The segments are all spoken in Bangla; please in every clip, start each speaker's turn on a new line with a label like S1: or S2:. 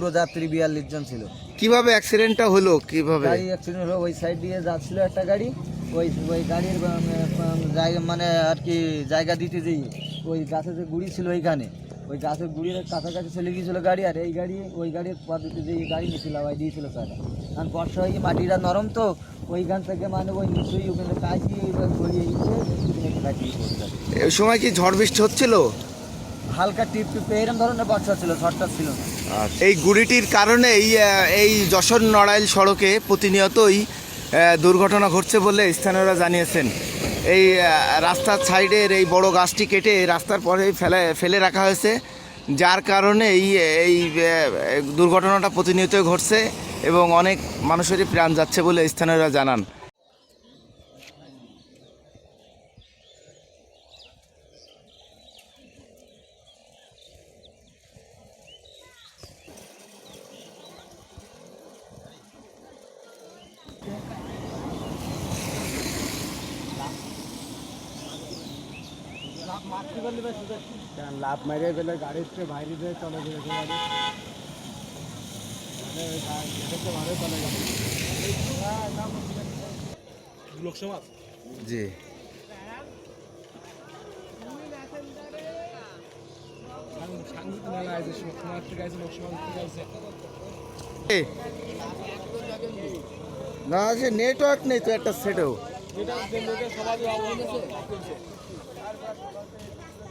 S1: পুরো যাত্রী বিয়াল্লিশ জন ছিল।
S2: কীভাবে অ্যাক্সিডেন্টটা হলো কীভাবে?
S1: গাড়ি অ্যাক্সিডেন্ট হলো ওই সাইড দিয়ে যাচ্ছিল একটা গাড়ি ওই ওই গাড়ির জায়গা মানে আর কি জায়গা দিতে যেই ওই গাছের যে গুড়ি ছিল ওইখানে ওই গাছের গুড়ির কাছাকাছি চলে গিয়েছিল গাড়ি আর এই গাড়ি ওই গাড়ির পদ্ধতি যে গাড়ি নিছিল আবার দিয়েছিল চাকা কারণ বর্ষা হয়ে মাটিটা নরম তো ওইখান থেকে মানে ওই নিচয়ই ওখানে গড়িয়ে গিয়েছে ওখানে
S2: এই সময় কি ঝড় বৃষ্টি হচ্ছিল?
S1: হালকা টিপ এরকম ধরনের বর্ষা ছিল, ঝড়টা ছিল না।
S2: এই গুড়িটির কারণে এই এই যশোর নড়াইল সড়কে প্রতিনিয়তই দুর্ঘটনা ঘটছে বলে স্থানীয়রা জানিয়েছেন। এই রাস্তার সাইডের এই বড় গাছটি কেটে রাস্তার পরে ফেলে ফেলে রাখা হয়েছে, যার কারণে এই এই দুর্ঘটনাটা প্রতিনিয়তই ঘটছে এবং অনেক মানুষেরই প্রাণ যাচ্ছে বলে স্থানীয়রা জানান।
S3: লাভ মারে গেলে গাড়িতে বাইরে দিয়ে চলে গেছে গাড়ি। ভালো চলে গেছে
S2: জি।
S3: লোকসভা
S2: না যে নেটওয়ার্ক নেই তো একটা সেটেও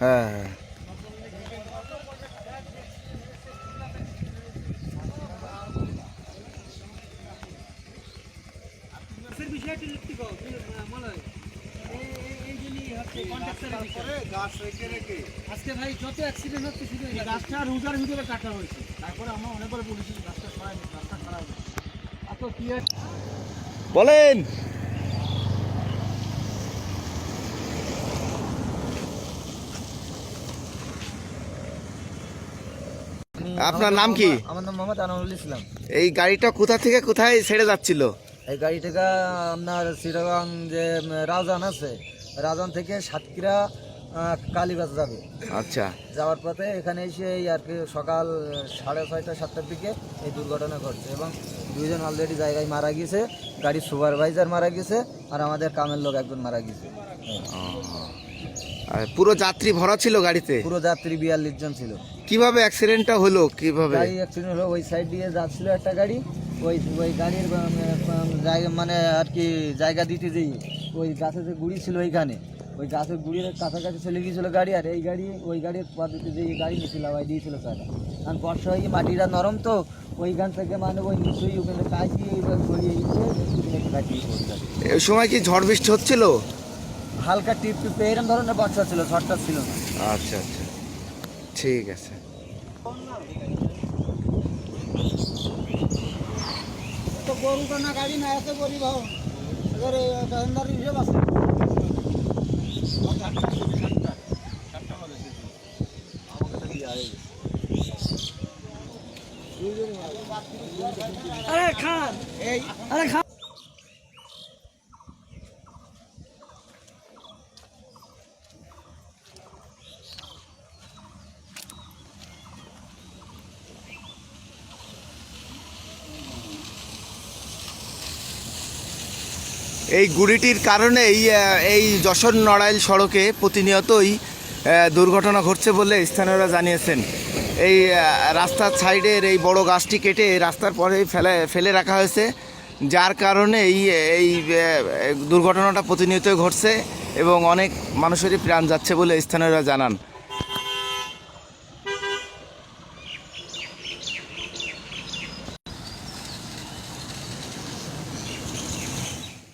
S2: হ্যাঁ হ্যাঁ।
S3: আজকে ভাই যত অ্যাক্সিডেন্ট হচ্ছে শুধু এই গাছটা রোজার ভিতরে কাটা হয়েছে। তারপরে আমরা অনেকবার বলেছি গাছটা সরাই গাছটা খারাপ এত কি
S2: বলেন। আপনার নাম কি?
S1: আমার নাম মোহাম্মদ আনারুল ইসলাম।
S2: এই গাড়িটা কোথা থেকে কোথায় ছেড়ে যাচ্ছিল?
S1: এই গাড়ি থেকে আপনার চিটাগাং যে রাজান আছে রাজান থেকে সাতক্ষীরা আহ, কালীবাস যাবে।
S2: আচ্ছা।
S1: যাওয়ার পথে এখানে এসে এই আর কি সকাল সাড়ে ছয়টা সাতটার দিকে এই দুর্ঘটনা ঘটছে এবং দুইজন অলরেডি জায়গায় মারা গিয়েছে গাড়ির সুপারভাইজার মারা গেছে আর আমাদের কামের লোক একজন মারা গেছে
S2: পুরো যাত্রী ভরা ছিল গাড়িতে?
S1: পুরো যাত্রী বিয়াল্লিশ জন ছিল।
S2: কীভাবে অ্যাক্সিডেন্টটা হলো কীভাবে?
S1: গাড়ি অ্যাক্সিডেন্ট হলো ওই সাইড দিয়ে যাচ্ছিল একটা গাড়ি ওই ওই গাড়ির জায়গা মানে আর কি জায়গা দিতে যেই ওই গাছের যে গুড়ি ছিল ওইখানে ওই গাছের গুড়ির কাছাকাছি চলে গিয়েছিল গাড়ি আর এই গাড়ি ওই গাড়ির পদ্ধতি যে গাড়ি নিয়েছিল আবার দিয়েছিল চাকা কারণ বর্ষা হয়ে গিয়ে মাটিটা নরম তো ওইখান থেকে মানে ওই নিশ্চয়ই ওখানে কাশি এবার গড়িয়ে পড়ছে
S2: এই সময় কি ঝড় বৃষ্টি হচ্ছিল?
S1: হালকা টিপ টিপে এরকম ধরনের বর্ষা ছিল ঝড়টা ছিল না।
S2: আচ্ছা আচ্ছা। ঠিক আছে।
S3: তো গরু টানা গাড়ি না, এত পরিবহন। এবারে প্যাসেঞ্জার হিসেব আছে। আরে খান এই আরে খান।
S2: এই গুড়িটির কারণেই এই যশোর নড়াইল সড়কে প্রতিনিয়তই দুর্ঘটনা ঘটছে বলে স্থানীয়রা জানিয়েছেন। এই রাস্তার সাইডের এই বড় গাছটি কেটে রাস্তার পরে ফেলে ফেলে রাখা হয়েছে। যার কারণে এই এই দুর্ঘটনাটা প্রতিনিয়তই ঘটছে এবং অনেক মানুষেরই প্রাণ যাচ্ছে বলে স্থানীয়রা জানান।